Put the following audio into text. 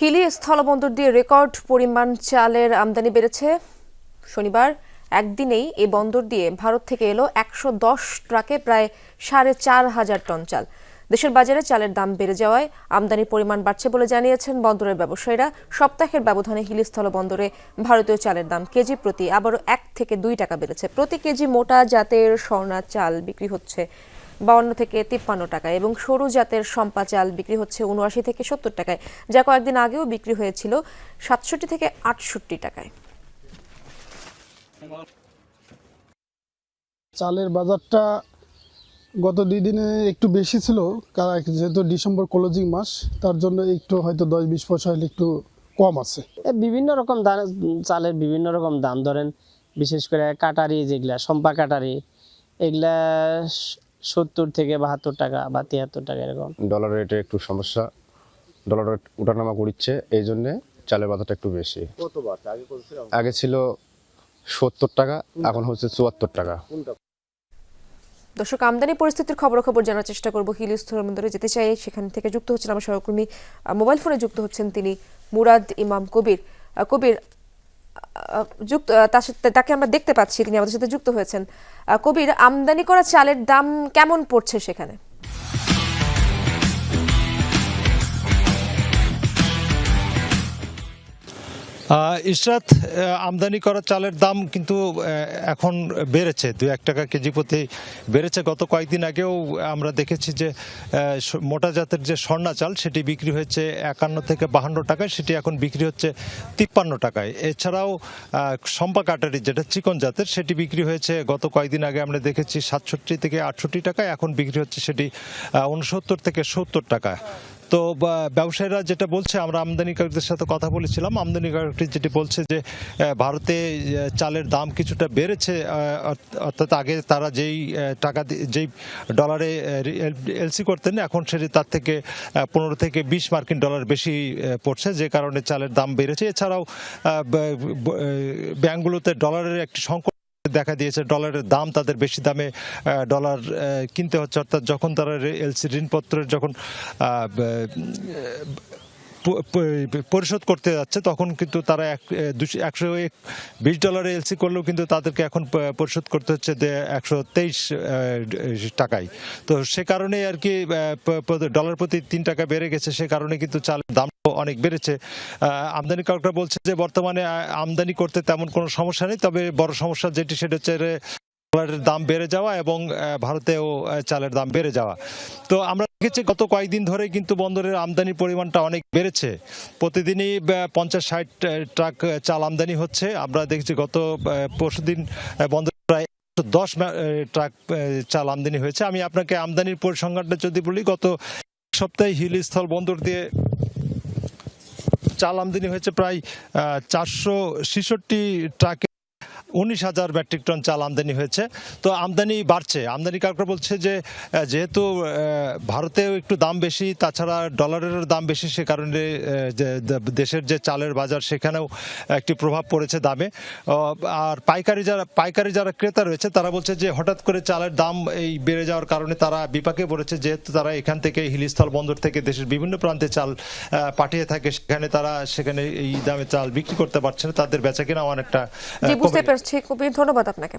হিলি স্থলবন্দর দিয়ে রেকর্ড পরিমাণ চালের আমদানি বেড়েছে। শনিবার একদিনেই এই বন্দর দিয়ে ভারত থেকে এলো একশো দশ ট্রাকে প্রায় সাড়ে চার হাজার টন চাল। দেশের বাজারে চালের দাম বেড়ে যাওয়ায় আমদানির পরিমাণ বাড়ছে বলে জানিয়েছেন বন্দরের ব্যবসায়ীরা। সপ্তাহের ব্যবধানে হিলি স্থলবন্দরে ভারতীয় চালের দাম কেজি প্রতি আবারও এক থেকে দুই টাকা বেড়েছে। প্রতি কেজি মোটা জাতের স্বর্ণা চাল বিক্রি হচ্ছে বাউন্ন থেকে তিপ্পান্ন টাকায় এবং সরু জাতের সম্পা চাল বিক্রি হচ্ছে উনআশি থেকে সত্তর টাকায় যা কয়েকদিন আগেও বিক্রি হয়েছিল সাতষট্টি থেকে আটষট্টি টাকায়। চালের বাজারটা গত দুই দিনে একটু বেশি ছিল কারণ যেহেতু ডিসেম্বর ক্লোজিং মাস তার জন্য একটু হয়তো দশ বিশ পয়সা হলে একটু কম আছে। বিভিন্ন রকম দাম চালের বিভিন্ন রকম দাম ধরেন বিশেষ করে কাটারি যেগুলা সম্পা কাটারি এগুলা সত্তর থেকে বাহাত্তর টাকা বা তিয়াত্তর টাকা এরকম। ডলার রেটে একটু সমস্যা। ডলার রেট উঠানামা করছে এই জন্যে চালের বাজারটা একটু বেশি। আগে ছিল? সত্তর টাকা এখন হচ্ছে চুয়াত্তর টাকা। দর্শক আমদানি পরিস্থিতির খবরাখবর জানার চেষ্টা করব হিলি স্থলবন্দরে যেতে চাই সেখান থেকে যুক্ত হচ্ছেন আমার সহকর্মী মোবাইল ফোনে যুক্ত হচ্ছেন তিনি মুরাদ ইমাম কবির। কবির যুক্ত তাকে আমরা দেখতে পাচ্ছি, তিনি আমাদের সাথে যুক্ত হয়েছেন। কবির আমদানি করা চালের দাম কেমন পড়ছে সেখানে? ইশরাত আমদানি করা চালের দাম কিন্তু এখন বেড়েছে। দু এক টাকা কেজি প্রতি বেড়েছে। গত কয়েকদিন আগেও আমরা দেখেছি যে মোটা জাতের যে স্বর্ণা চাল, সেটি বিক্রি হয়েছে একান্ন থেকে বাহান্ন টাকায়, সেটি এখন বিক্রি হচ্ছে তিপ্পান্ন টাকায়। এছাড়াও সম্পা কাটারি, যেটা চিকন জাতের, সেটি বিক্রি হয়েছে গত কয়েকদিন আগে আমরা দেখেছি সাতষট্টি থেকে আটষট্টি টাকায়, এখন বিক্রি হচ্ছে সেটি উনসত্তর থেকে সত্তর টাকা তো ব্যবসায়ীরা যেটা বলছে, আমরা আমদানিকারকদের সাথে কথা বলেছিলাম। আমদানিকারকটি যেটি বলছে যে ভারতে চালের দাম কিছুটা বেড়েছে অর্থাৎ আগে তারা যেই টাকা যেই ডলারে এলসি করতেন, এখন সেটি তার থেকে পনেরো থেকে বিশ মার্কিন ডলার বেশি পড়ছে, যে কারণে চালের দাম বেড়েছে। এছাড়াও ব্যাংকগুলোতে ডলারের একটি সংকট দেখা দিয়েছে। ডলারের দাম তাদের বেশি দামে ডলার কিনতে হচ্ছে। অর্থাৎ যখন তারা এলসি ঋণপত্রের যখন পরিশোধ করতে যাচ্ছে, তখন কিন্তু তারা এক দুশো, একশো এক, বিশ ডলারে এলসি করলেও কিন্তু তাদেরকে এখন পরিশোধ করতে হচ্ছে একশো তেইশ টাকায়। তো সে কারণে আর কি ডলার প্রতি তিন টাকা বেড়ে গেছে। সে কারণে কিন্তু চালের দাম অনেক বেড়েছে। আহ, আমদানিকারকরা বলছে যে বর্তমানে আমদানি করতে তেমন কোনো সমস্যা নেই তবে বড় সমস্যা যেটি সেটা হচ্ছে ডলারের দাম বেড়ে যাওয়া এবং ভারতেও চালের দাম বেড়ে যাওয়া। তো আমরা দেখেছি গত কয়েকদিন ধরে কিন্তু বন্দরের আমদানির পরিমাণটা অনেক বেড়েছে। প্রতিদিনই পঞ্চাশ ষাট ট্রাক চাল আমদানি হচ্ছে। আমরা দেখেছি গত পরশু দিন বন্দর প্রায় দশ ট্রাক চাল আমদানি হয়েছে। আমি আপনাকে আমদানির পরিসংখ্যানটা যদি বলি গত সপ্তাহে হিল স্থল বন্দর দিয়ে চাল আমদানি হয়েছে প্রায় চারশো ছেষট্টি ট্রাকে উনিশ হাজার মেট্রিক টন চাল আমদানি হয়েছে। তো আমদানি বাড়ছে। আমদানি আমদানিকারকরা বলছে যে যেহেতু ভারতেও একটু দাম বেশি তাছাড়া ডলারের দাম বেশি সে কারণে দেশের যে চালের বাজার সেখানেও একটি প্রভাব পড়েছে দামে। আর পাইকারি যারা পাইকারি যারা ক্রেতা রয়েছে তারা বলছে যে হঠাৎ করে চালের দাম এই বেড়ে যাওয়ার কারণে তারা বিপাকে পড়েছে। যেহেতু তারা এখান থেকে হিলিস্থল বন্দর থেকে দেশের বিভিন্ন প্রান্তে চাল আহ, পাঠিয়ে থাকে সেখানে তারা সেখানে এই দামে চাল বিক্রি করতে পারছে না। তাদের বেচা কেনাও অনেকটা পারছি খুবই ধন্যবাদ আপনাকে।